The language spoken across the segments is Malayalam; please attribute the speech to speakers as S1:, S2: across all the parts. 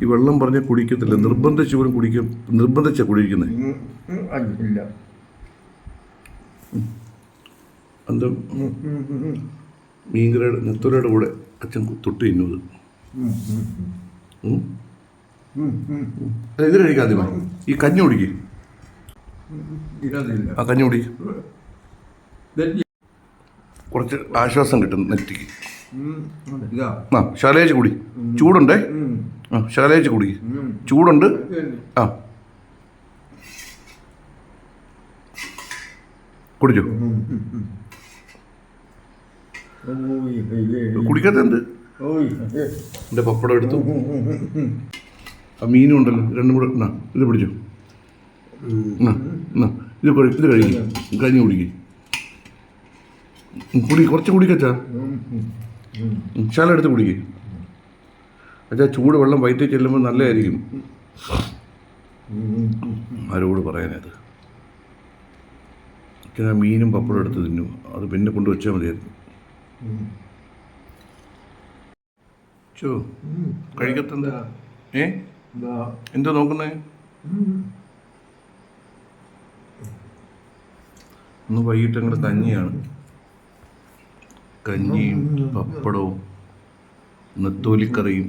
S1: ഈ വെള്ളം പറഞ്ഞ കുടിക്കത്തില്ല. നിർബന്ധിച്ച് പോലും കുടിക്കും. നിർബന്ധിച്ച കുടിക്കുന്നത് അത് മീൻകറിയുടെ നെത്തോലയുടെ കൂടെ അച്ഛൻ തൊട്ട് തിന്നത് ഇതിന് അല്ല, ഇത് കഴിക്കാതെ ഈ കഞ്ഞി കുടിക്ക്. ആ കഞ്ഞി കുടിക്ക്. കുറച്ച് ആശ്വാസം കിട്ടും നെറ്റിക്ക്. ആ ശാലേജ് കുടി. ചൂടുണ്ടേ? ആ ശാലേജ് കുടി. ചൂടുണ്ട്? ആ. കുടിച്ചോ? കുടിക്കാത്ത എന്ത് എന്റെ പപ്പടം എടുത്തു. ആ മീനും ഉണ്ടല്ലോ. രണ്ടും കൂടെ എന്നാ ഇത് പിടിച്ചോ. എന്നാ ഇത് ഇത് കഴിക്കും. കഞ്ഞി കുടിക്കും. കുടി കുറച്ച് കുടിക്കച്ചാ. ശാല എടുത്ത് കുടിക്കും. അച്ഛാ ചൂട് വെള്ളം വയറ്റിൽ ചെല്ലുമ്പോൾ നല്ലതായിരിക്കും. ആരോട് പറയാനത് അച്ഛൻ മീനും പപ്പടം എടുത്ത് തിന്നു. അത് പിന്നെ കൊണ്ട് വെച്ചാൽ മതിയായിരുന്നു ചോ കഴിക്കത്തെന്താ? ഏ? എന്താ? നോക്കുന്നേ? ഇന്ന് വൈകിട്ട് അങ്ങോട്ട് കഞ്ഞിയാണ് കഞ്ഞിയും പപ്പടവും നെത്തോലിക്കറിയും.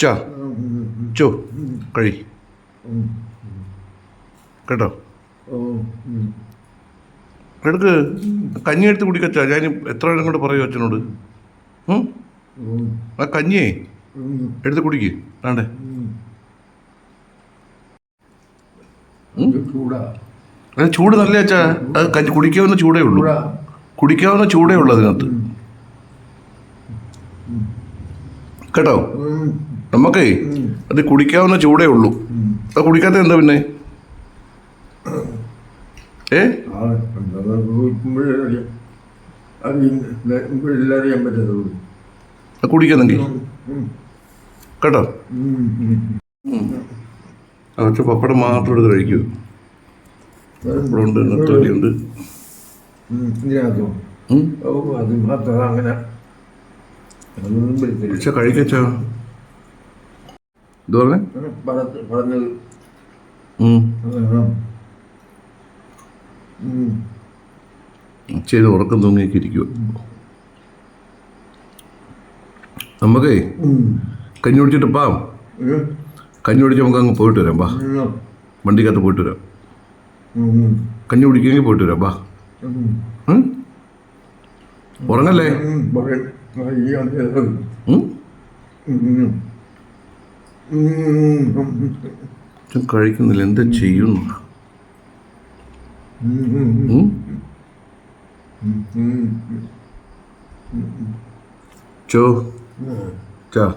S1: ചോ ചോ കഴി. കേട്ടോ? എടുക്ക് കഞ്ഞി എടുത്ത് കുടിക്കച്ചാ? ഞാൻ എത്ര നേരം കൊണ്ട് പറയൂ അച്ഛനോട്? ആ കഞ്ഞിയേ? എടുത്ത് കുടിക്ക്. വേണ്ടേ?
S2: ചൂടാ
S1: അത് ചൂട് നല്ല വെച്ചാ അത് കഞ്ഞി കുടിക്കാവുന്ന ചൂടേ ഉള്ളൂ. കുടിക്കാവുന്ന ചൂടേ ഉള്ളൂ അതിനകത്ത്. കേട്ടോ? നമുക്കേ അത് കുടിക്കാവുന്ന ചൂടേ ഉള്ളൂ. അത് കുടിക്കാത്ത എന്താ പിന്നെ? ഏ? കുടിക്കുന്നെങ്കിൽ കേട്ടോ? പക്ഷെ പപ്പടം മാത്രം എടുത്ത് കഴിക്കൂ.
S2: അതൊന്നും പിടിച്ചില്ല
S1: പക്ഷെ കഴിക്കച്ചാ? ഇത് പറഞ്ഞേ?
S2: പറഞ്ഞത് പറഞ്ഞത്.
S1: ഉം.
S2: ആ. ഉം.
S1: ചെയ്ത് ഉറക്കം തൂങ്ങിയൊക്കെ ഇരിക്കുക നമുക്കേ. കഞ്ഞി കുടിച്ചിട്ട് പാം. കഞ്ഞി കുടിച്ച് നമുക്ക് അങ്ങ് പോയിട്ട് വരാം വാ
S2: ഉം.
S1: വണ്ടിക്കകത്ത് പോയിട്ട് വരാം. കഞ്ഞി കുടിക്കുമെങ്കിൽ പോയിട്ട് വരാം. ബാ? ഉറങ്ങല്ലേ? കഴിക്കുന്നില്ല. എന്താ ചെയ്യുന്നു. ചോ. ചാ.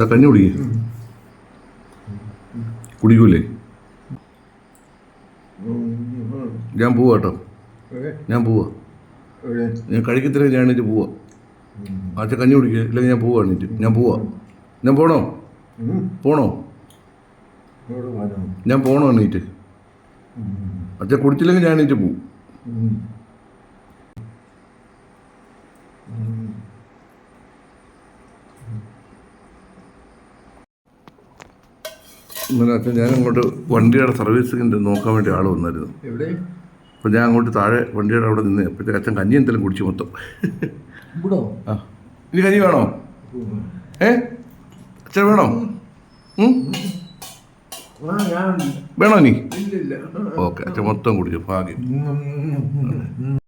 S1: കഞ്ഞി കുടിക്കേ. കുടിക്കൂലേ. ഞാൻ പോവാ കേട്ടോ. ഞാൻ പോവാ? ഞാൻ കഴിക്കത്തില്ല ഞാൻ എണീറ്റ് പോവാ. ആച്ച കഞ്ഞി കുടിക്കുക ഇല്ലെങ്കിൽ ഞാൻ പോവാ എണീറ്റ്. ഞാൻ പോവാ. ഞാൻ പോണോ? പോണോ? ഞാൻ പോണോ എണീറ്റ്? അച്ഛൻ കുടിച്ചില്ലെങ്കിൽ ഞാൻ എണീറ്റ് പോവും. അച്ഛൻ ഞാൻ അങ്ങോട്ട് വണ്ടിയുടെ സർവീസിന്റെ നോക്കാൻ വേണ്ടി ആൾ വന്നായിരുന്നു.
S2: എവിടെ?
S1: അപ്പോൾ ഞാൻ അങ്ങോട്ട് താഴെ വണ്ടിയുടെ അവിടെ നിന്ന് അപ്പോഴത്തെ അച്ഛൻ കഞ്ഞി എന്തെങ്കിലും കുടിച്ചു മൊത്തം. ആ. ഇനി കഞ്ഞി വേണോ? ഏ? അച്ഛൻ വേണോ? വേണോ
S2: നീ
S1: ഓക്കെ അച്ഛൻ മൊത്തം കുടിച്ചു ഭാഗ്യം.